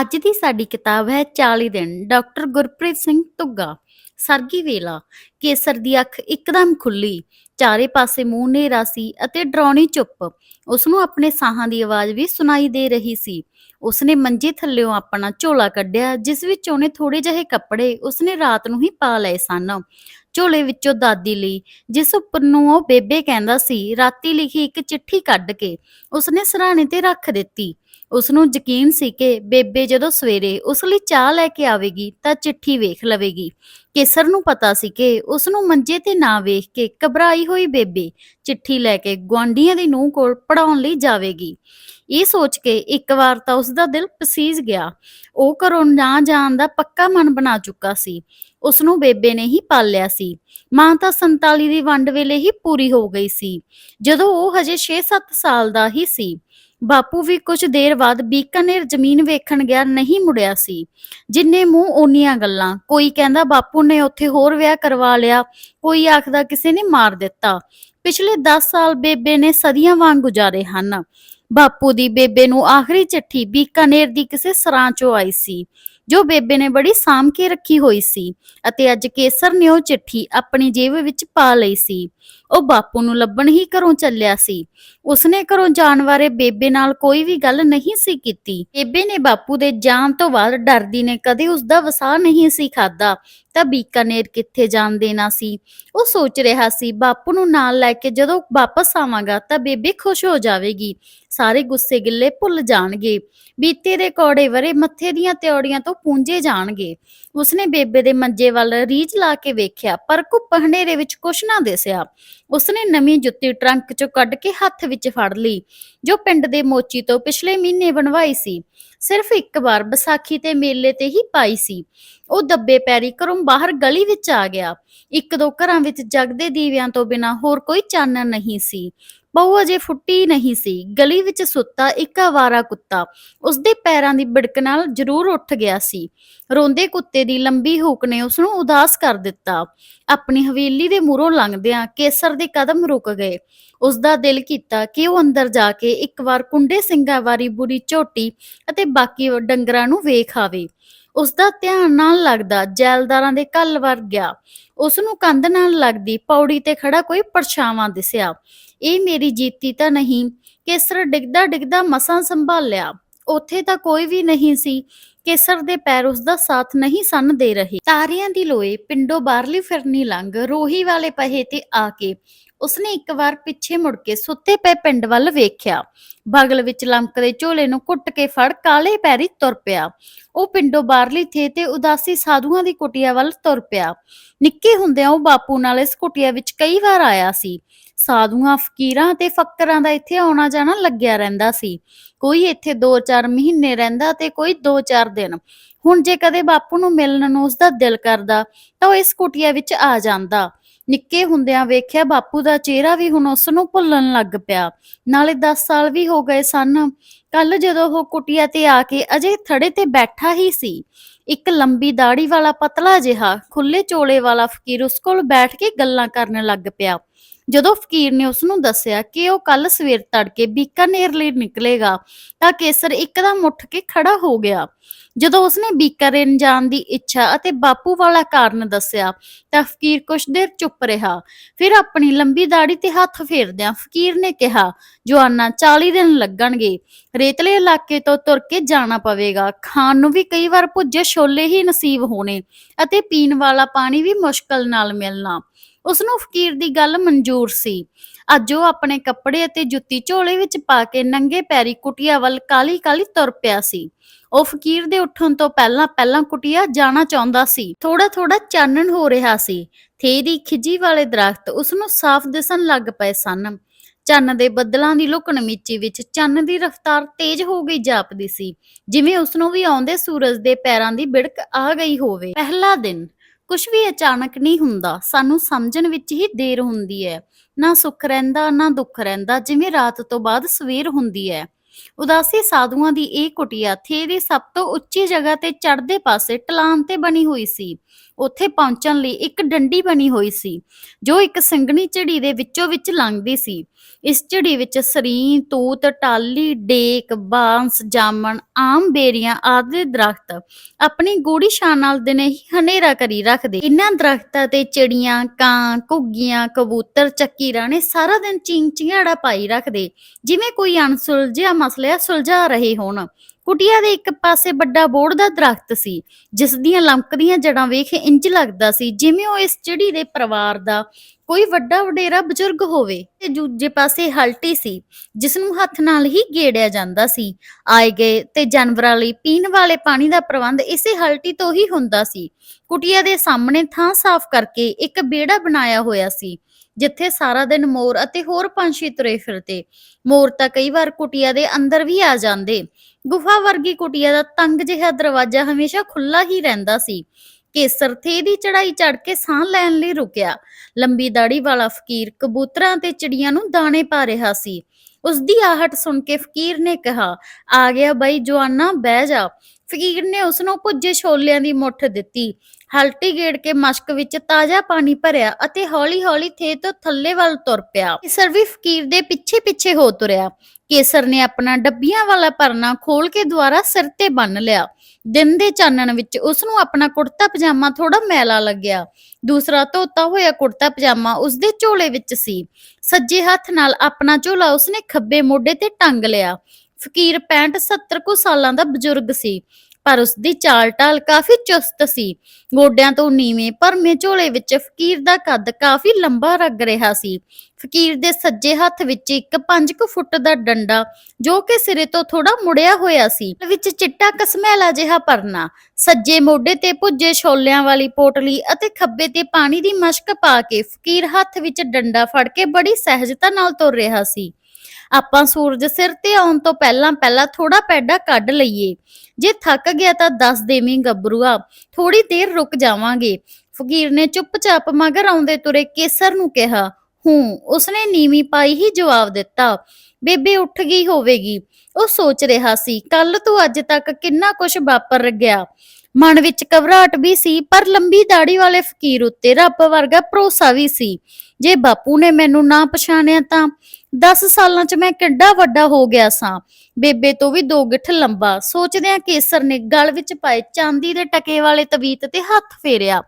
ਅੱਜ ਦੀ ਸਾਡੀ ਕਿਤਾਬ ਹੈ 40 ਦਿਨ। ਡਾਕਟਰ ਗੁਰਪ੍ਰੀਤ ਸਿੰਘ ਧੁੱਗਾ। ਸਰਗੀ ਵੇਲਾ। ਕੇਸਰ ਦੀ ਅੱਖ ਇੱਕਦਮ ਖੁੱਲੀ। ਚਾਰੇ ਪਾਸੇ ਮੂੰਹ ਹਨੇਰਾ ਸੀ ਅਤੇ ਡਰਾਉਣੀ ਚੁੱਪ। ਉਸ ਨੂੰ ਆਪਣੇ ਸਾਹਾਂ ਦੀ ਆਵਾਜ਼ ਵੀ ਸੁਣਾਈ ਦੇ ਰਹੀ ਸੀ। ਉਸਨੇ ਮੰਜੇ ਥੱਲਿਓਂ ਆਪਣਾ ਝੋਲਾ ਕੱਢਿਆ, ਜਿਸ ਵਿੱਚ ਉਹਨੇ ਥੋੜੇ ਜਿਹੇ ਕੱਪੜੇ ਉਸਨੇ ਰਾਤ ਨੂੰ ਹੀ ਪਾ ਲਏ ਸਨ। ਝੋਲੇ ਵਿੱਚੋਂ ਦਾਦੀ ਲਈ, ਜਿਸ ਉੱਪਰ ਨੂੰ ਉਹ ਬੇਬੇ ਕਹਿੰਦਾ ਸੀ, ਰਾਤੀ ਲਿਖੀ ਇੱਕ ਚਿੱਠੀ ਕੱਢ ਕੇ ਉਸਨੇ ਸਰਾਣੇ ਤੇ ਰੱਖ ਦਿੱਤੀ। ਉਸ ਨੂੰ ਯਕੀਨ ਸੀ ਕਿ ਬੇਬੇ ਜਦੋਂ ਸਵੇਰੇ ਉਸ ਲਈ ਚਾਹ ਲੈ ਕੇ ਆਵੇਗੀ ਤਾਂ ਚਿੱਠੀ ਵੇਖ ਲਵੇਗੀ। ਕੇਸਰ ਨੂੰ ਪਤਾ ਸੀ ਕਿ ਉਸ ਨੂੰ ਮੰਜੇ ਤੇ ਨਾ ਵੇਖ ਕੇ ਘਬਰਾਈ ਹੋਈ ਬੇਬੇ ਚਿੱਠੀ ਲੈ ਕੇ ਗੁਆਂਢੀਆਂ ਦੀ ਨੂੰਹ ਕੋਲ ਪੜਾਉਣ ਲਈ ਜਾਵੇਗੀ। ਇਹ ਸੋਚ ਕੇ ਇੱਕ ਵਾਰ ਤਾਂ ਉਸ ਦਾ ਦਿਲ ਪਸੀਜ ਗਿਆ। ਉਹ ਘਰੋਂ ਨਾ ਜਾਣ ਦਾ ਪੱਕਾ ਮਨ ਬਣਾ ਚੁੱਕਾ ਸੀ। ਉਸ ਨੂੰ ਬੇਬੇ ਨੇ ਹੀ ਪਾਲਿਆ ਸੀ। ਮਾਂ ਤਾਂ 47 ਦੀ ਵੰਡ ਵੇਲੇ ਹੀ ਪੂਰੀ ਹੋ ਗਈ ਸੀ। ਜਦੋਂ ਉਹ ਹਜੇ 6-7 ਸਾਲ ਦਾ ਹੀ ਸੀ ਬਾਪੂ ਵੀ ਕੁਝ ਦੇਰ ਬਾਅਦ ਬੀਕਾਨੇਰ ਜ਼ਮੀਨ ਵੇਖਣ ਗਿਆ, ਨਹੀਂ ਮੁੜਿਆ ਸੀ। ਜਿੰਨੇ ਮੂੰਹ ਓਨੀਆਂ ਗੱਲਾਂ। ਕੋਈ ਕਹਿੰਦਾ ਬਾਪੂ ਨੇ ਉੱਥੇ ਹੋਰ ਵਿਆਹ ਕਰਵਾ ਲਿਆ। ਕੋਈ ਆਖਦਾ ਕਿਸੇ ਨੇ ਮਾਰ ਦਿੱਤਾ। ਪਿਛਲੇ 10 ਸਾਲ ਬੇਬੇ ਨੇ ਸਦੀਆਂ ਵਾਂਗ ਗੁਜ਼ਾਰੇ ਹਨ। ਬਾਪੂ ਦੀ ਬੇਬੇ ਨੂੰ ਆਖਰੀ ਚਿੱਠੀ ਬੀਕਾਨੇਰ ਦੀ ਕਿਸੇ ਸਰਾਂ ਚੋਂ ਆਈ ਸੀ। ਜੋ ਬੇਬੇ ਨੇ ਬੜੀ ਸਾਂਭ ਕੇ ਰੱਖੀ ਹੋਈ ਸੀ ਅਤੇ ਅੱਜ ਕੇਸਰ ਨੇ ਉਹ ਚਿੱਠੀ ਆਪਣੀ ਜੇਬ ਵਿੱਚ ਪਾ ਲਈ ਸੀ। ਉਹ ਬਾਪੂ ਨੂੰ ਲੱਭਣ ਹੀ ਘਰੋਂ ਚੱਲਿਆ ਸੀ। ਉਸਨੇ ਘਰੋਂ ਜਾਣ ਬਾਰੇ ਬੇਬੇ ਨਾਲ ਕੋਈ ਵੀ ਗੱਲ ਨਹੀਂ ਸੀ ਕੀਤੀ। ਬੇਬੇ ਨੇ ਬਾਪੂ ਦੇ ਜਾਣ ਤੋਂ ਬਾਅਦ ਡਰਦੀ ਨੇ ਕਦੇ ਉਸ ਦਾ ਵਸਾਹ ਨਹੀਂ ਸੀ ਖਾਦਾ ਤਾਂ ਬੀਕਾਨੇਰ ਕਿੱਥੇ ਜਾਣ ਦੇਣਾ ਸੀ? ਉਹ ਸੋਚ ਰਿਹਾ ਸੀ, ਬਾਪੂ ਨੂੰ ਨਾਲ ਲੈ ਕੇ ਜਦੋਂ ਵਾਪਸ ਆਵਾਂਗਾ ਤਾਂ ਬੇਬੇ ਖੁਸ਼ ਹੋ ਜਾਵੇਗੀ। ਸਾਰੇ ਗੁੱਸੇ ਗਿੱਲੇ ਭੁੱਲ ਜਾਣਗੇ। ਬੀਤੇ ਦੇ ਕੌੜੇ ਵਰੇ ਮੱਥੇ ਦੀਆਂ ਤਿਉੜੀਆਂ ਤੋਂ ਪੂੰਝੇ ਜਾਣਗੇ। ਉਸਨੇ ਬੇਬੇ ਦੇ ਮੰਜੇ ਵੱਲ ਰੀਝ ਲਾ ਕੇ ਵੇਖਿਆ, ਪਰ ਘੁੱਪ ਹਨੇਰੇ ਵਿੱਚ ਕੁਛ ਨਾ ਦਿਸਿਆ। ਉਸਨੇ ਨਵੀਂ ਜੁੱਤੀ ਟਰੰਕ ਚੋਂ ਕੱਢ ਕੇ ਹੱਥ ਵਿੱਚ ਫੜ ਲਈ, ਜੋ ਪਿੰਡ ਦੇ ਮੋਚੀ ਤੋਂ ਪਿਛਲੇ ਮਹੀਨੇ ਬਣਵਾਈ ਸੀ। ਸਿਰਫ ਇੱਕ ਵਾਰ ਵਿਸਾਖੀ ਤੇ ਮੇਲੇ ਤੇ ਹੀ ਪਾਈ ਸੀ। ਉਹ ਦੱਬੇ ਪੈਰੀ ਘਰੋਂ ਬਾਹਰ ਗਲੀ ਵਿੱਚ ਆ ਗਿਆ। ਇੱਕ ਦੋ ਘਰਾਂ ਵਿੱਚ ਜਗਦੇ ਦੀਵਿਆਂ ਤੋਂ ਬਿਨਾ ਹੋਰ ਕੋਈ ਚਾਨਣ ਨਹੀਂ ਸੀ। ਬਹੂ ਅਜੇ ਫੁੱਟੀ ਨਹੀਂ ਸੀ। ਗਲੀ ਵਿੱਚ ਸੁੱਤਾ ਇੱਕ ਆਵਾਰਾ ਕੁੱਤਾ ਉਸਦੇ ਪੈਰਾਂ ਦੀ ਬਿੜਕ ਨਾਲ ਜ਼ਰੂਰ ਉੱਠ ਗਿਆ ਸੀ। ਰੋਂਦੇ ਕੁੱਤੇ ਦੀ ਲੰਬੀ ਹੂਕ ਨੇ ਉਸ ਨੂੰ ਉਦਾਸ ਕਰ ਦਿੱਤਾ। ਆਪਣੀ ਹਵੇਲੀ ਦੇ ਮੂਹਰੋਂ ਲੰਘਦਿਆਂ ਕੇਸਰ ਦੇ ਕਦਮ ਰੁਕ ਗਏ। ਉਸ ਦਾ ਦਿਲ ਕੀਤਾ ਕਿ ਉਹ ਅੰਦਰ ਜਾ ਕੇ ਇੱਕ ਵਾਰ ਕੁੰਡੇ ਸਿੰਘਾਂ ਵਾਰੀ ਬੁਰੀ ਝੋਟੀ ਅਤੇ ਬਾਕੀ ਡੰਗਰਾਂ ਨੂੰ ਵੇਖ ਆਵੇ। ਉਸ ਦਾ ਧਿਆਨ ਨਾਲ ਲੱਗਦਾ ਜੈਲਦਾਰਾਂ ਦੇ ਘੱਲ ਵਰ ਗਿਆ। ਉਸ ਨੂੰ ਕੰਧ ਨਾਲ ਲੱਗਦੀ ਪੌੜੀ ਤੇ ਖੜਾ ਕੋਈ ਪਰਛਾਵਾਂ ਦਿਸਿਆ। ਇਹ ਮੇਰੀ ਜੀਤੀ ਤਾਂ ਨਹੀਂ, ਕੇਸਰ ਡਿੱਗਦਾ ਡਿੱਗਦਾ ਮਸਾਂ ਸੰਭਾਲਿਆ। ਉੱਥੇ ਤਾਂ ਕੋਈ ਵੀ ਨਹੀਂ ਸੀ, ਕੇਸਰ ਦੇ ਪੈਰ ਉਸ ਦਾ ਸਾਥ ਨਹੀਂ ਸਨ ਦੇ ਰਹੇ। ਤਾਰਿਆਂ ਦੀ ਲੋਏ ਪਿੰਡੋਂ ਬਾਹਰਲੀ ਫਿਰਨੀ ਲੰਘ ਰੋਹੀ ਵਾਲੇ ਪਹੇ ਤੇ ਆ ਕੇ ਉਸਨੇ ਇੱਕ ਵਾਰ ਪਿੱਛੇ ਮੁੜ ਕੇ ਸੁੱਤੇ ਪਏ ਪਿੰਡ ਵੱਲ ਵੇਖਿਆ। ਬਗਲ ਵਿੱਚ ਲੰਕਦੇ ਝੋਲੇ ਨੂੰ ਕੁੱਟ ਕੇ ਫੜ ਕਾਲੇ ਪੈਰੀ ਤੁਰ ਪਿਆ। ਉਹ ਪਿੰਡੋਂ ਬਾਹਰਲੀ ਥੇ ਤੇ ਉਦਾਸੀ ਸਾਧੂਆਂ ਦੀ ਕੁਟਿਆ ਵੱਲ ਤੁਰ ਪਿਆ। ਨਿੱਕੇ ਹੁੰਦਿਆਂ ਉਹ ਬਾਪੂ ਨਾਲ ਇਸ ਕੁਟਿਆ ਵਿੱਚ ਕਈ ਵਾਰ ਆਇਆ ਸੀ। ਸਾਧੂਆਂ, ਫਕੀਰਾਂ ਤੇ ਫੱਕਰਾਂ ਦਾ ਇੱਥੇ ਆਉਣਾ ਜਾਣਾ ਲੱਗਿਆ ਰਹਿੰਦਾ ਸੀ। ਕੋਈ ਇੱਥੇ 2-4 ਮਹੀਨੇ ਰਹਿੰਦਾ ਤੇ ਕੋਈ 2-4 ਦਿਨ। ਹੁਣ ਜੇ ਕਦੇ ਬਾਪੂ ਨੂੰ ਮਿਲਣ ਨੂੰ ਉਸਦਾ ਦਿਲ ਕਰਦਾ, ਤਾਂ ਉਹ ਇਸ ਕੁਟਿਆ ਵਿੱਚ ਆ ਜਾਂਦਾ। ਨਿੱਕੇ ਹੁੰਦਿਆਂ ਵੇਖਿਆ ਬਾਪੂ ਦਾ ਚਿਹਰਾ ਵੀ ਹੁਣ ਉਸ ਨੂੰ ਭੁੱਲਣ ਲੱਗ ਪਿਆ। ਨਾਲੇ 10 ਸਾਲ ਵੀ ਹੋ ਗਏ ਸਨ। ਕੱਲ ਜਦੋਂ ਉਹ ਕੁਟਿਆ ਤੇ ਆ ਕੇ ਅਜੇ ਥੜੇ ਤੇ ਬੈਠਾ ਹੀ ਸੀ। ਇੱਕ ਲੰਬੀ ਦਾੜੀ ਵਾਲਾ ਪਤਲਾ ਜਿਹਾ ਖੁੱਲੇ ਚੋਲੇ ਵਾਲਾ ਫਕੀਰ ਉਸ ਕੋਲ ਬੈਠ ਕੇ ਗੱਲਾਂ ਕਰਨ ਲੱਗ ਪਿਆ। ਜਦੋਂ ਫਕੀਰ ਨੇ ਉਸ ਨੂੰ ਦੱਸਿਆ ਕਿ ਉਹ ਕੱਲ ਸਵੇਰ ਤੜਕੇ ਬੀਕਾਨੇਰ ਲਈ ਨਿਕਲੇਗਾ ਤਾਂ ਕੇਸਰ ਇੱਕਦਮ ਉੱਠ ਕੇ ਖੜਾ ਹੋ ਗਿਆ। ਜਦੋਂ ਉਸਨੇ ਬੀਕਾਨੇਰ ਜਾਣ ਦੀ ਇੱਛਾ ਅਤੇ ਬਾਪੂ ਵਾਲਾ ਕਾਰਨ ਦੱਸਿਆ ਤਾਂ ਫਕੀਰ ਕੁਛ ਦੇਰ ਚੁੱਪ ਰਿਹਾ। ਫਿਰ ਆਪਣੀ ਲੰਬੀ ਦਾੜੀ ਤੇ ਹੱਥ ਫੇਰਦਿਆਂ ਫਕੀਰ ਨੇ ਕਿਹਾ, ਜਵਾਨਾ 40 ਦਿਨ ਲੱਗਣਗੇ। ਰੇਤਲੇ ਇਲਾਕੇ ਤੋਂ ਤੁਰ ਕੇ ਜਾਣਾ ਪਵੇਗਾ। ਖਾਣ ਨੂੰ ਵੀ ਕਈ ਵਾਰ ਭੁੱਜੇ ਛੋਲੇ ਹੀ ਨਸੀਬ ਹੋਣੇ। ਅਤੇ ਪੀਣ ਵਾਲਾ ਪਾਣੀ ਵੀ ਮੁਸ਼ਕਲ ਨਾਲ ਮਿਲਣਾ। ਉਸ ਨੂੰ ਫਕੀਰ ਦੀ ਗੱਲ ਮਨਜ਼ੂਰ ਸੀ। ਅੱਜ ਉਹ ਆਪਣੇ ਕੱਪੜੇ ਅਤੇ ਜੁੱਤੀ ਝੋਲੇ ਵਿੱਚ ਪਾ ਕੇ ਨੰਗੇ ਪੈਰੀ ਕੁਟਿਆ ਵੱਲ ਕਾਲੀ-ਕਾਲੀ ਤੁਰ ਪਿਆ ਸੀ। ਉਹ ਫਕੀਰ ਦੇ ਉੱਠਣ ਤੋਂ ਪਹਿਲਾਂ ਪਹਿਲਾਂ ਕੁਟਿਆ ਜਾਣਾ ਚਾਹੁੰਦਾ ਸੀ। ਥੋੜਾ ਥੋੜਾ ਚਾਨਣ ਹੋ ਰਿਹਾ ਸੀ। ਥੇ ਦੀ ਖਿਜੀ ਵਾਲੇ ਦਰਖਤ ਉਸ ਨੂੰ ਸਾਫ਼ ਦਿਸਣ ਲੱਗ ਪਏ ਸਨ। ਚੰਨ ਦੇ ਬੱਦਲਾਂ ਦੀ ਲੁਕਣ ਮਿੱਚੀ ਵਿੱਚ ਚੰਨ ਦੀ ਰਫ਼ਤਾਰ ਤੇਜ਼ ਹੋ ਗਈ ਜਾਪਦੀ ਸੀ। ਜਿਵੇਂ ਉਸ ਨੂੰ ਵੀ ਆਉਂਦੇ ਸੂਰਜ ਦੇ ਪੈਰਾਂ ਦੀ ਬਿੜਕ ਆ ਗਈ ਹੋਵੇ। ਪਹਿਲਾ ਦਿਨ ਕੁਝ ਵੀ ਅਚਾਨਕ ਨਹੀਂ ਹੁੰਦਾ, ਸਾਨੂੰ ਸਮਝਣ ਵਿੱਚ ਹੀ ਦੇਰ ਹੁੰਦੀ ਹੈ। ਨਾ ਸੁੱਖ ਰਹਿੰਦਾ, ਨਾ ਦੁੱਖ ਰਹਿੰਦਾ, ਜਿਵੇਂ ਰਾਤ ਤੋਂ ਬਾਅਦ ਸਵੇਰ ਹੁੰਦੀ ਹੈ। ਉਦਾਸੀ ਸਾਧੂਆਂ ਦੀ ਇਹ ਕੁਟਿਆ ਥੇ ਦੀ ਸਭ ਤੋਂ ਉੱਚੀ ਜਗ੍ਹਾ ਤੇ ਚੜ੍ਹਦੇ ਪਾਸੇ ਢਲਾਨ ਤੇ ਬਣੀ ਹੋਈ ਸੀ। ਉੱਥੇ ਪਹੁੰਚਣ ਲਈ ਇੱਕ ਡੰਡੀ ਬਣੀ ਹੋਈ ਸੀ, ਜੋ ਇੱਕ ਸੰਘਣੀ ਝੜੀ ਦੇ ਵਿੱਚੋਂ ਵਿੱਚ ਲੰਘਦੀ ਸੀ। ਇਸ ਝੜੀ ਵਿੱਚ ਸਰੀਂ ਤੂਤ ਟਾਲੀ ਡੇਕ, ਬਾਂਸ, ਜਾਮਣ, ਆਮ ਬੇਰੀਆਂ ਆਦਿ ਦਰਖਤ ਆਪਣੀ ਗੂੜੀ ਸ਼ਾਨ ਨਾਲ ਦਿਨੇ ਹੀ ਹਨੇਰਾ ਕਰੀ ਰੱਖਦੇ। ਇਨ੍ਹਾਂ ਦਰਖਤਾਂ ਤੇ ਚਿੜੀਆਂ, ਕਾਂ, ਘੁੱਗੀਆਂ, ਕਬੂਤਰ, ਚੱਕੀ ਰਾਣੇ ਸਾਰਾ ਦਿਨ ਚਿੰਗ ਚਿੰਗਾੜਾ ਪਾਈ ਰੱਖਦੇ, ਜਿਵੇਂ ਕੋਈ ਅਣਸੁਲਝਿਆ ਮਸਲਾ ਸੁਲਝਾ ਰਹੇ ਹੋਣ। ਕੁਟੀਆ ਦੇ ਇੱਕ ਪਾਸੇ ਵੱਡਾ ਬੋੜ ਦਾ ਦਰਖਤ ਸੀ, ਜਿਸ ਦੀਆਂ ਲਮਕਦੀਆਂ ਜੜਾਂ ਵੇਖ ਇੰਜ ਲੱਗਦਾ ਸੀ ਜਿਵੇਂ ਉਹ ਇਸ ਚਿੜੀ ਦੇ ਪਰਿਵਾਰ ਦਾ ਕੋਈ ਵੱਡਾ ਵਡੇਰਾ ਬਜ਼ੁਰਗ ਹੋਵੇ। ਤੇ ਦੂਜੇ ਪਾਸੇ ਹਲਟੀ ਸੀ, ਜਿਸ ਨੂੰ ਹੱਥ ਨਾਲ ਹੀ ਗੇੜਿਆ ਜਾਂਦਾ ਸੀ। ਆਏ ਗਏ ਤੇ ਜਾਨਵਰਾਂ ਲਈ ਪੀਣ ਵਾਲੇ ਪਾਣੀ ਦਾ ਪ੍ਰਬੰਧ ਇਸੇ ਹਲਟੀ ਤੋਂ ਹੀ ਹੁੰਦਾ ਸੀ। ਕੁਟੀਆ ਦੇ ਸਾਹਮਣੇ ਥਾਂ ਸਾਫ਼ ਕਰਕੇ ਇੱਕ ਬੇੜਾ ਬਣਾਇਆ ਹੋਇਆ ਸੀ। ਜਿੱਥੇ ਸਾਰਾ ਦਿਨ ਮੋਰ ਅਤੇ ਹੋਰ ਪੰਛੀ ਤੁਰੇ ਫਿਰਦੇ। ਮੋਰ ਤਾਂ ਕਈ ਵਾਰ ਕੁਟੀਆ ਦੇ ਅੰਦਰ ਵੀ ਆ ਜਾਂਦੇ। ਗੁਫਾ ਵਰਗੀ ਕੁਟੀਆ ਦਾ ਤੰਗ ਜਿਹਾ ਦਰਵਾਜ਼ਾ ਹਮੇਸ਼ਾ ਖੁੱਲਾ ਹੀ ਰਹਿੰਦਾ ਸੀ। ਕੇਸਰ ਥੇ ਦੀ ਚੜਾਈ ਚੜ ਕੇ ਸਾਹ ਲੈਣ ਲਈ ਰੁਕਿਆ। ਲੰਬੀ ਦਾੜੀ ਵਾਲਾ ਫਕੀਰ ਕਬੂਤਰਾਂ ਤੇ ਚਿੜੀਆਂ ਨੂੰ ਦਾਣੇ ਪਾ ਰਿਹਾ ਸੀ। ਉਸ ਦੀ ਆਹਟ ਸੁਣ ਕੇ ਫਕੀਰ ਨੇ ਕਿਹਾ, ਆ ਗਿਆ ਬਈ ਜਵਾਨਾ, ਬਹਿ ਜਾ। ਫਕੀਰ ਨੇ ਉਸ ਨੂੰ ਭੁੱਜੇ ਛੋਲਿਆਂ ਦੀ ਮੁੱਠ ਦਿੱਤੀ। ਹਲਟੀ ਗੇੜ ਕੇ ਮਸ਼ਕ ਵਿੱਚ ਤਾਜ਼ਾ ਪਾਣੀ ਭਰਿਆ ਅਤੇ ਹੌਲੀ-ਹੌਲੀ ਥੇ ਤੋਂ ਥੱਲੇ ਵੱਲ ਤੁਰ ਪਿਆ। ਕੇਸਰ ਵੀ ਫਕੀਰ ਦੇ ਪਿੱਛੇ-ਪਿੱਛੇ ਹੋ ਤੁਰਿਆ। ਕੇਸਰ ਨੇ ਆਪਣਾ ਡੱਬੀਆਂ ਵਾਲਾ ਪਰਨਾ ਖੋਲ ਕੇ ਦੁਆਰਾ ਸਿਰ ਤੇ ਬੰਨ ਲਿਆ। ਦਿਨ ਦੇ ਚਾਨਣ ਵਿੱਚ ਉਸ ਨੂੰ ਆਪਣਾ ਕੁੜਤਾ ਪਜਾਮਾ ਥੋੜਾ ਮੈਲਾ ਲੱਗਿਆ। ਦੂਸਰਾ ਧੋਤਾ ਹੋਇਆ ਕੁੜਤਾ ਪਜਾਮਾ ਉਸ ਦੇ ਝੋਲੇ ਵਿੱਚ ਸੀ। ਸੱਜੇ ਹੱਥ ਨਾਲ ਆਪਣਾ ਝੋਲਾ ਉਸਨੇ ਖੱਬੇ ਮੋਢੇ ਤੇ ਟੰਗ ਲਿਆ। ਫਕੀਰ 65 70 ਕੁ ਸਾਲਾਂ ਦਾ ਬਜ਼ੁਰਗ ਸੀ। ਪਰ ਉਸ ਦੀ ਚਾਲ ਟਾਲ ਕਾਫੀ ਚੁਸਤ ਸੀ। ਗੋਡਿਆਂ ਤੋਂ ਨੀਵੇਂ ਭਰਮੇ ਝੋਲੇ ਵਿੱਚ ਫਕੀਰ ਦਾ ਕੱਦ ਕਾਫੀ ਲੰਬਾ ਲੱਗ ਰਿਹਾ ਸੀ। ਫਕੀਰ ਦੇ ਸੱਜੇ ਹੱਥ ਵਿੱਚ ਇੱਕ 5 ਕੁ ਫੁੱਟ ਦਾ ਡੰਡਾ, ਜੋ ਕਿ ਸਿਰੇ ਤੋਂ ਥੋੜਾ ਮੁੜਿਆ ਹੋਇਆ ਸੀ। ਵਿੱਚ ਚਿੱਟਾ ਕਸਮੈਲਾ ਜਿਹਾ ਪਰਨਾ, ਸੱਜੇ ਮੋਢੇ ਤੇ ਭੁੱਜੇ ਛੋਲਿਆਂ ਵਾਲੀ ਪੋਟਲੀ ਅਤੇ ਖੱਬੇ ਤੇ ਪਾਣੀ ਦੀ ਮਸ਼ਕ ਪਾ ਕੇ ਫਕੀਰ ਹੱਥ ਵਿੱਚ ਡੰਡਾ ਫੜ ਕੇ ਬੜੀ ਸਹਿਜਤਾ ਨਾਲ ਤੁਰ ਰਿਹਾ ਸੀ। ਆਪਾਂ ਸੂਰਜ ਸਿਰ ਤੇ ਆਉਣ ਤੋਂ ਪਹਿਲਾਂ ਪਹਿਲਾਂ ਥੋੜਾ ਪੈਡਾ ਕੱਢ ਲਈਏ। ਜੇ ਥੱਕ ਗਿਆ ਤਾਂ ਦੱਸ ਦੇਵੀਂ ਗੱਭਰੂਆ ਥੋੜੀ ਦੇਰ ਰੁਕ ਜਾਵਾਂਗੇ। ਫਕੀਰ ਨੇ ਚੁੱਪਚਾਪ ਮਗਰ ਆਉਂਦੇ ਤੁਰੇ ਕੇਸਰ ਨੂੰ ਕਿਹਾ, ਹੂੰ, ਉਸਨੇ ਨੀਵੀਂ ਪਾਈ ਹੀ ਜਵਾਬ ਦਿੱਤਾ। ਬੇਬੇ ਉੱਠ ਗਈ ਹੋਵੇਗੀ। ਉਹ ਸੋਚ ਰਿਹਾ ਸੀ ਕੱਲ ਤੋਂ ਅੱਜ ਤੱਕ ਕਿੰਨਾ ਕੁਝ ਵਾਪਰ ਗਿਆ। ਮਨ ਵਿੱਚ ਘਬਰਾਹਟ ਵੀ ਸੀ, ਪਰ ਲੰਬੀ ਦਾੜੀ ਵਾਲੇ ਫਕੀਰ ਉੱਤੇ ਰੱਬ ਵਰਗਾ ਭਰੋਸਾ ਵੀ ਸੀ। ਜੇ ਬਾਪੂ ਨੇ ਮੈਨੂੰ ਨਾ ਪਛਾਣਿਆ ਤਾਂ 10 ਸਾਲਾਂ 'ਚ ਮੈਂ ਕਿੱਡਾ ਵੱਡਾ ਹੋ ਗਿਆ ਸਾਂ। ਬੇਬੇ ਤੋਂ ਵੀ ਦੋ ਗਿੱਠ ਲੰਬਾ। ਸੋਚਦਿਆਂ ਕੇਸਰ ਨੇ ਗਲ ਵਿੱਚ ਪਾਏ ਚਾਂਦੀ ਦੇ ਟਕੇ ਵਾਲੇ ਤਵੀਤ ਤੇ ਹੱਥ ਫੇਰਿਆ।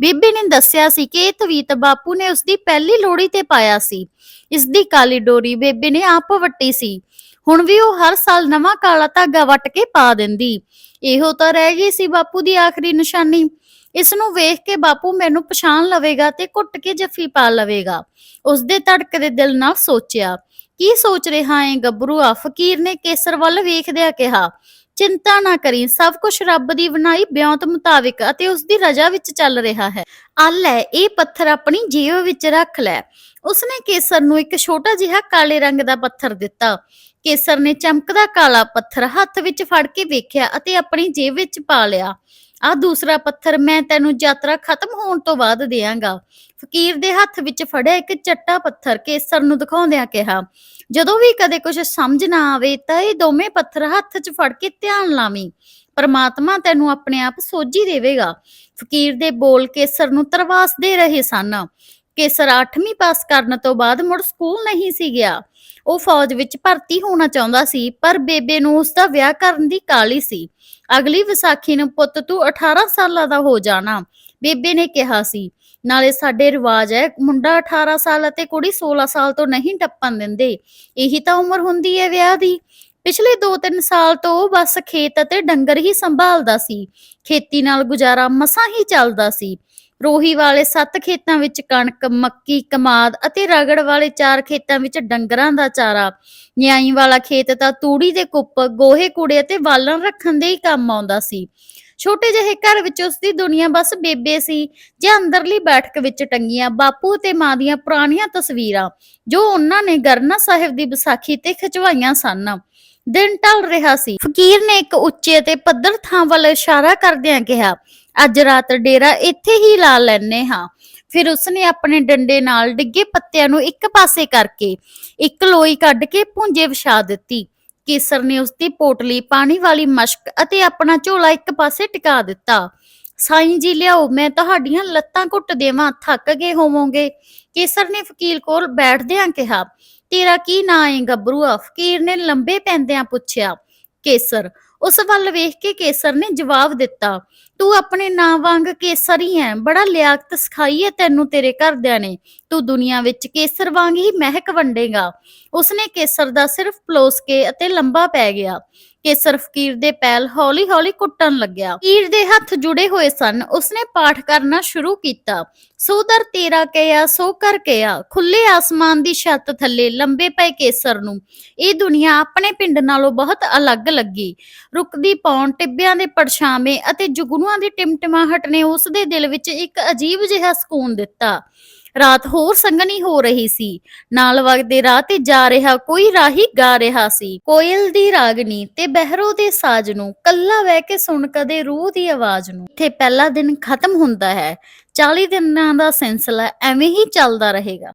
ਬੇਬੇ ਨੇ ਦੱਸਿਆ ਸੀ ਕਿ ਇਹ ਤਵੀਤ ਬਾਪੂ ਨੇ ਉਸ ਦੀ ਪਹਿਲੀ ਲੋੜੀ ਤੇ ਪਾਇਆ ਸੀ। ਇਸ ਦੀ ਕਾਲੀ ਡੋਰੀ ਬੇਬੇ ਨੇ ਆਪ ਵੱਟੀ ਸੀ। ਹੁਣ ਵੀ ਉਹ ਹਰ ਸਾਲ ਨਵਾਂ ਕਾਲਾ ਧਾਗਾ ਵੱਟ ਕੇ ਪਾ ਦਿੰਦੀ। ਇਹੋ ਤਾਂ ਰਹਿ ਗਈ ਸੀ ਬਾਪੂ ਦੀ ਆਖਰੀ ਨਿਸ਼ਾਨੀ। ਇਸ ਨੂੰ ਵੇਖ ਕੇ ਬਾਪੂ ਮੈਨੂੰ ਪਛਾਣ ਲਵੇਗਾ ਤੇ ਘੁੱਟ ਕੇ ਜੱਫੀ ਪਾ ਲਵੇਗਾ। ਉਸ ਦੇ ਧੜਕਦੇ ਦਿਲ ਨਾਲ ਸੋਚਿਆ, ਕੀ ਸੋਚ ਰਿਹਾ ਏ ਗੱਭਰੂਆ ਫਕੀਰ ਨੇ ਕੇਸਰ ਵੱਲ ਵੇਖਦਿਆਂ ਕਿਹਾ ਚਿੰਤਾ ਨਾ ਕਰੀ। ਸਭ ਕੁਝ ਰੱਬ ਦੀ ਬਣਾਈ ਬਿਉਂਤ ਮੁਤਾਬਿਕ ਅਤੇ ਉਸ ਦੀ ਰਜ਼ਾ ਵਿੱਚ ਚੱਲ ਰਿਹਾ ਹੈ। ਆ ਲੈ, ਇਹ ਪੱਥਰ ਆਪਣੀ ਜੇਬ ਵਿੱਚ ਰੱਖ ਲੈ। ਉਸਨੇ ਕੇਸਰ ਨੂੰ ਇੱਕ ਛੋਟਾ ਜਿਹਾ ਕਾਲੇ ਰੰਗ ਦਾ ਪੱਥਰ ਦਿੱਤਾ। ਕੇਸਰ ਨੇ ਚਮਕਦਾ ਕਾਲਾ ਪੱਥਰ ਹੱਥ ਵਿੱਚ ਫੜ ਕੇ ਵੇਖਿਆ ਅਤੇ ਆਪਣੀ ਜੇਬ ਵਿੱਚ ਪਾ ਲਿਆ। ਆ ਦੂਸਰਾ ਪੱਥਰ ਮੈਂ ਤੈਨੂੰ ਯਾਤਰਾ ਖਤਮ ਹੋਣ ਤੋਂ ਬਾਅਦ ਦੇਵਾਂਗਾ ਫਕੀਰ ਦੇ ਹੱਥ ਵਿੱਚ ਫੜਿਆ ਇੱਕ ਚੱਟਾ ਪੱਥਰ ਕੇਸਰ ਨੂੰ ਦਿਖਾਉਂਦਿਆਂ ਕਿਹਾ, ਜਦੋਂ ਵੀ ਕਦੇ ਕੁਝ ਸਮਝ ਨਾ ਆਵੇ ਤਾਂ ਇਹ ਦੋਵੇਂ ਪੱਥਰ ਹੱਥ 'ਚ ਫੜ ਕੇ ਧਿਆਨ ਲਾਵੀਂ। ਪਰਮਾਤਮਾ ਤੈਨੂੰ ਆਪਣੇ ਆਪ ਸੋਝੀ ਦੇਵੇਗਾ। ਫਕੀਰ ਦੇ ਬੋਲ ਕੇਸਰ ਨੂੰ ਤਰਵਾਸ ਦੇ ਰਹੇ ਸਨ। ਕੇਸਰ 8ਵੀਂ ਪਾਸ ਕਰਨ ਤੋਂ ਬਾਅਦ ਮੁੜ ਸਕੂਲ ਨਹੀਂ ਸੀ ਗਿਆ। ਉਹ ਫੌਜ ਵਿੱਚ ਭਰਤੀ ਹੋਣਾ ਚਾਹੁੰਦਾ ਸੀ, ਪਰ ਬੇਬੇ ਨੂੰ ਉਸ ਦਾ ਵਿਆਹ ਕਰਨ ਦੀ ਕਾਲੀ ਸੀ। ਅਗਲੀ ਵਿਸਾਖੀ ਨੂੰ ਪੁੱਤ ਤੂੰ 18 ਸਾਲਾਂ ਦਾ ਹੋ ਜਾਣਾ, ਬੇਬੇ ਨੇ ਕਿਹਾ ਸੀ। ਨਾਲੇ ਸਾਡੇ ਰਿਵਾਜ ਹੈ, ਮੁੰਡਾ 18 ਸਾਲ ਅਤੇ ਕੁੜੀ 16 ਸਾਲ ਤੋਂ ਨਹੀਂ ਟੱਪਣ ਦਿੰਦੇ। ਇਹੀ ਤਾਂ ਉਮਰ ਹੁੰਦੀ ਹੈ ਵਿਆਹ ਦੀ। ਪਿਛਲੇ 2-3 ਸਾਲ ਤੋਂ ਉਹ ਬਸ ਖੇਤ ਅਤੇ ਡੰਗਰ ਹੀ ਸੰਭਾਲਦਾ ਸੀ। ਖੇਤੀ ਨਾਲ ਗੁਜ਼ਾਰਾ ਮਸਾਂ ਹੀ ਚੱਲਦਾ ਸੀ। ਰੋਹੀ ਵਾਲੇ 7 ਖੇਤਾਂ ਵਿੱਚ ਕਣਕ, ਮੱਕੀ, ਕਮਾਦ ਅਤੇ ਰਗੜ ਵਾਲੇ 4 ਖੇਤਾਂ ਵਿੱਚ ਡੰਗਰਾਂ ਦਾ ਚਾਰਾ। ਨਿਆਈ ਵਾਲਾ ਖੇਤ ਤਾਂ ਤੂੜੀ ਦੇ ਕੁੱਪ, ਗੋਹੇ ਕੂੜੇ ਅਤੇ ਵਾਲਣ ਰੱਖਣ ਦੇ ਹੀ ਕੰਮ ਆਉਂਦਾ ਸੀ। ਛੋਟੇ ਜਿਹੇ ਘਰ ਵਿੱਚ ਉਸ ਦੀ ਦੁਨੀਆ ਬਸ ਬੇਬੇ ਸੀ, ਜਾਂ ਅੰਦਰਲੀ ਬੈਠਕ ਵਿੱਚ ਟੰਗੀਆਂ ਬਾਪੂ ਤੇ ਮਾਂ ਦੀਆਂ ਪੁਰਾਣੀਆਂ ਤਸਵੀਰਾਂ, ਜੋ ਉਹਨਾਂ ਨੇ ਗਰਨਾ ਸਾਹਿਬ ਦੀ ਵਿਸਾਖੀ ਤੇ ਖਿਚਵਾਈਆਂ ਸਨ। ਦਿਨ ਢਲ ਰਿਹਾ ਸੀ। ਫਕੀਰ ਨੇ ਇੱਕ ਉੱਚੇ ਤੇ ਪੱਧਰ ਥਾਂ ਵੱਲ ਇਸ਼ਾਰਾ ਕਰਦਿਆਂ ਕਿਹਾ, ਅੱਜ ਰਾਤ ਡੇਰਾ ਇੱਥੇ ਹੀ ਲਾ ਲੈਨੇ ਹਾਂ। ਫਿਰ ਉਸਨੇ ਆਪਣੇ ਡੰਡੇ ਨਾਲ ਡਿੱਗੇ ਪੱਤਿਆਂ ਨੂੰ ਇੱਕ ਪਾਸੇ ਕਰਕੇ ਇੱਕ ਲੋਈ ਕੱਢ ਕੇ ਪੁੰਜੇ ਵਿਛਾ ਦਿੱਤੀ। ਕੇਸਰ ਨੇ ਉਸ ਦੀ ਪੋਟਲੀ, ਪਾਣੀ ਵਾਲੀ ਮਸ਼ਕ ਅਤੇ ਆਪਣਾ ਝੋਲਾ ਇੱਕ ਪਾਸੇ ਟਿਕਾ ਦਿੱਤਾ। ਸਾਈਂ ਜੀ, ਲਿਆਓ, ਮੈਂ ਤੁਹਾਡੀਆਂ ਲੱਤਾਂ ਘੁੱਟ ਦੇਵਾਂ, ਥੱਕ ਗਏ ਹੋਵੋਗੇ। ਕੇਸਰ ਨੇ ਫਕੀਰ ਕੋਲ ਬੈਠਦਿਆਂ ਕਿਹਾ, ਤੇਰਾ ਕੀ ਨਾਂ ਏ, ਗੱਭਰੂਆ? ਫਕੀਰ ਨੇ ਲੰਬੇ ਪੈਂਦਿਆਂ ਪੁੱਛਿਆ, ਕੇਸਰ। ਉਸ ਵੱਲ ਵੇਖ ਕੇ ਕੇਸਰ ਨੇ ਜਵਾਬ ਦਿੱਤਾ ਤੂੰ ਆਪਣੇ ਨਾਂ ਵਾਂਗ ਕੇਸਰ ਹੀ ਹੈ। ਬੜਾ ਲਿਆਕਤ ਸਿਖਾਈ ਹੈ ਤੈਨੂੰ ਤੇਰੇ ਘਰਦਿਆਂ ਨੇ। ਤੂੰ ਦੁਨੀਆ ਵਿੱਚ ਕੇਸਰ ਵਾਂਗ ਹੀ ਮਹਿਕ ਵੰਡੇਗਾ। ਉਸਨੇ ਕੇਸਰ ਦਾ ਸਿਰਫ ਪਲੋਸ ਕੇ ਅਤੇ ਲੰਬਾ ਪੈ ਗਿਆ। ਕੇਸਰ ਫਕੀਰ ਦੇ ਪੈਲ ਹੌਲੀ-ਹੌਲੀ ਕੁੱਟਣ ਲੱਗਿਆ। ਫਕੀਰ ਦੇ ਹੱਥ ਜੁੜੇ ਹੋਏ ਸਨ। ਉਸਨੇ ਪਾਠ ਕਰਨਾ ਸ਼ੁਰੂ ਕੀਤਾ। ਸੋ ਤੇਰਾ ਕਿਆ, ਸੋ ਕਰ ਕਿਆ। ਖੁੱਲੇ ਆਸਮਾਨ ਦੀ ਛੱਤ ਥੱਲੇ ਲੰਬੇ ਪਏ ਕੇਸਰ ਨੂੰ। ਇਹ ਦੁਨੀਆ ਆਪਣੇ ਪਿੰਡ ਨਾਲੋਂ ਬਹੁਤ ਅਲੱਗ ਲੱਗੀ। ਰੁਕਦੀ ਪੌਣ ਟਿੱਬਿਆਂ ਦੇ ਪਰਛਾਵੇਂ ਅਤੇ ਜੁਗਨੂਆਂ ਦੀ ਟਿਮਟਿਮਾਹਟ ਨੇ ਉਸ ਦੇ ਦਿਲ ਵਿੱਚ ਇੱਕ ਅਜੀਬ ਜਿਹਾ ਸਕੂਨ ਦਿੱਤਾ। ਰਾਤ ਹੋਰ ਸੰਗਣੀ ਹੋ ਰਹੀ ਸੀ। ਨਾਲ ਵਗਦੇ ਰਾਹ ਤੇ ਜਾ ਰਿਹਾ ਕੋਈ ਰਾਹੀ ਗਾ ਰਿਹਾ ਸੀ। ਕੋਇਲ ਦੀ ਰਾਗਨੀ ਤੇ ਬਹਿਰੋ ਦੇ ਸਾਜ ਨੂੰ ਕੱਲਾ ਬਹਿ ਕੇ ਸੁਣ ਕਦੇ ਰੂਹ ਦੀ ਆਵਾਜ਼ ਨੂੰ। ਇੱਥੇ ਪਹਿਲਾ ਦਿਨ ਖਤਮ ਹੁੰਦਾ ਹੈ। 40 ਦਿਨਾਂ ਦਾ ਸਿਲਸਿਲਾ ਐਵੇਂ ਹੀ ਚੱਲਦਾ ਰਹੇਗਾ।